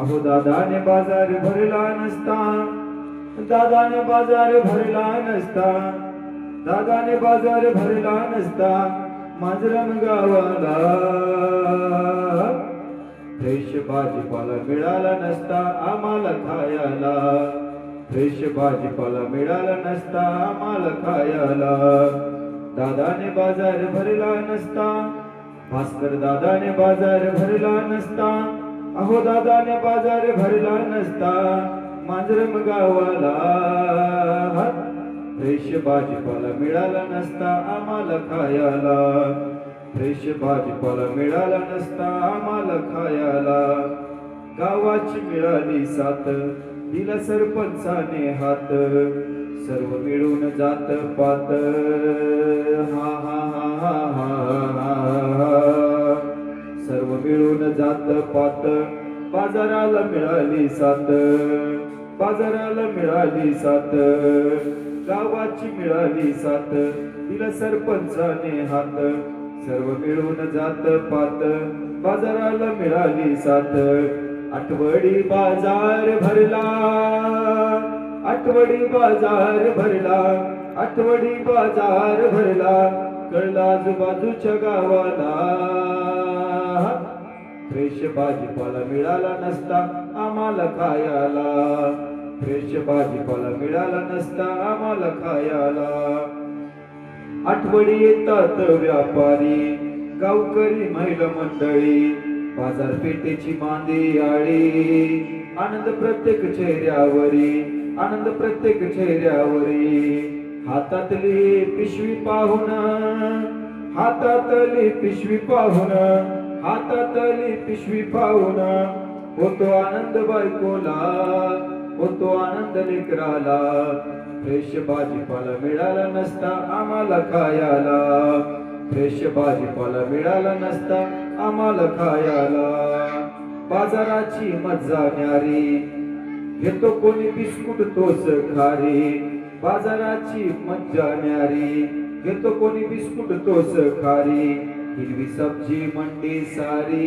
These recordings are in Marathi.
अहो दादाने बाजार भरला नसता. दादाने बाजार भरला नसता. दादाने बाजार भरला नसता. मांजरम गावाला. फ्रेश भाजीपाला मिळाला नसता आम्हाला खायला. फ्रेश भाजीपाला मिळाला नसता आम्हाला खायला. दादाने बाजार भरला नसता. भास्कर दादाने बाजार भरला नसता. अहो दादाने बाजार भरला नसता मांजरम गावाला. फ्रेश भाजीपाला मिळाला नसता आम्हाला खायला. फ्रेश भाजीपाला मिळाला नसता आम्हाला खायला. गावाची मिळाली साथ दिला सरपंचाने हात. सर्व मिळून जात पात. हा हा हा हा हा हा. सर्व मिळून जात पात. बाजाराला मिळाली सात. बाजाराला मिळाली सात. गावाची मिळाली सात. तिला सरपंचाने हात. सर्व मिळून जात पात. बाजाराला मिळाली सात. आठवडी बाजार भरला. आठवडी बाजार भरला आठवडी बाजार भरला कळला आजूबाजूच्या गावाला. फ्रेश भाजीपाला मिळाला नसता आम्हाला खायला. फ्रेश भाजीपाला मिळाला नसता आम्हाला खायला. आठवडी येतात व्यापारी गावकरी महिला मंडळी बाजारपेठेची मांदी आळी आनंद प्रत्येक चेहऱ्यावरी. आनंद प्रत्येक चेहऱ्यावरी. हातातली पिशवी पाहून हातातली पिशवी पाहून हातातली पिशवी पाहून होतो आनंद बायकोला होतो आनंद लेकराला. फ्रेश भाजीपाला मिळाला नसता आम्हाला खायाला. फ्रेश भाजीपाला मिळाला नसता आम्हाला खायाला. बाजाराची मज्जा न्यारी येतो कोणी बिस्कुट तोस खारे बाजाराची मज्जा न्यारी. घेतो कोणी बिस्कुट तोस खारी हिरवी सब्जी मंडी सारी.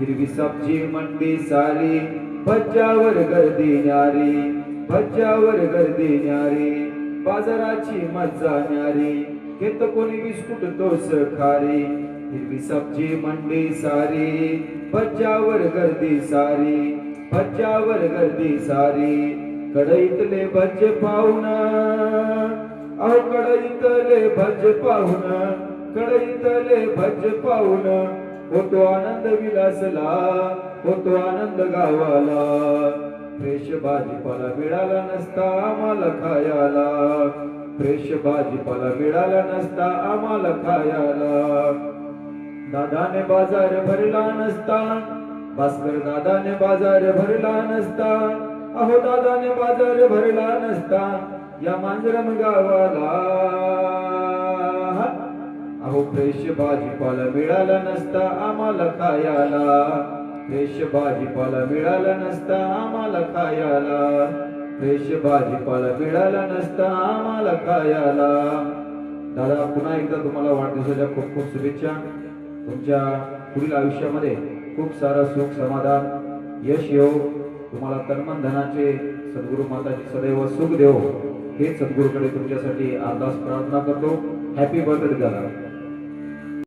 हिरवी सब्जी मंडी सारी भज्जावर गर्दी न्यारी भज्जावर गर्दी न्यारी. बाजाराची मज्जा न्यारी घेतो कोणी बिस्कुट तोस खारे. हिरवी सब्जी मंडी सारी भज्जावर गर्दी सारी भज्जावर गर्दी सारी. कढईतले भज्जे पाहुण अहो कढईतले भज पाहुण कढईतले भज्ज पाहुण होतो आनंद विलासला होतो आनंद गावाला. फ्रेश भाजीपाला मिळाला नसता आम्हाला खायला. फ्रेश भाजीपाला मिळाला नसता आम्हाला खायला. दादाने बाजार भरला नसता. भास्कर दादाने बाजार भरला नसता. अहो दादाने बाजार भरला नसता. या मांजरम गावाला. अहो फ्रेश भाजीपाला मिळाला नसता आम्हाला खायाला. फ्रेश भाजीपाला मिळाला नसता आम्हाला खायाला. फ्रेश भाजीपाला मिळाला नसता आम्हाला खायाला. दादा पुन्हा एकदा तुम्हाला वाढदिवसाच्या खूप खूप शुभेच्छा. तुमच्या पुढील आयुष्यामध्ये खूप सारं सुख समाधान यश येऊ तुम्हाला तन्मन धनाचे सद्गुरु माताजी सदैव सुख देव. हे सद्गुरूकडे तुमच्यासाठी अरदास प्रार्थना करतो. हॅपी बर्थडे दादा.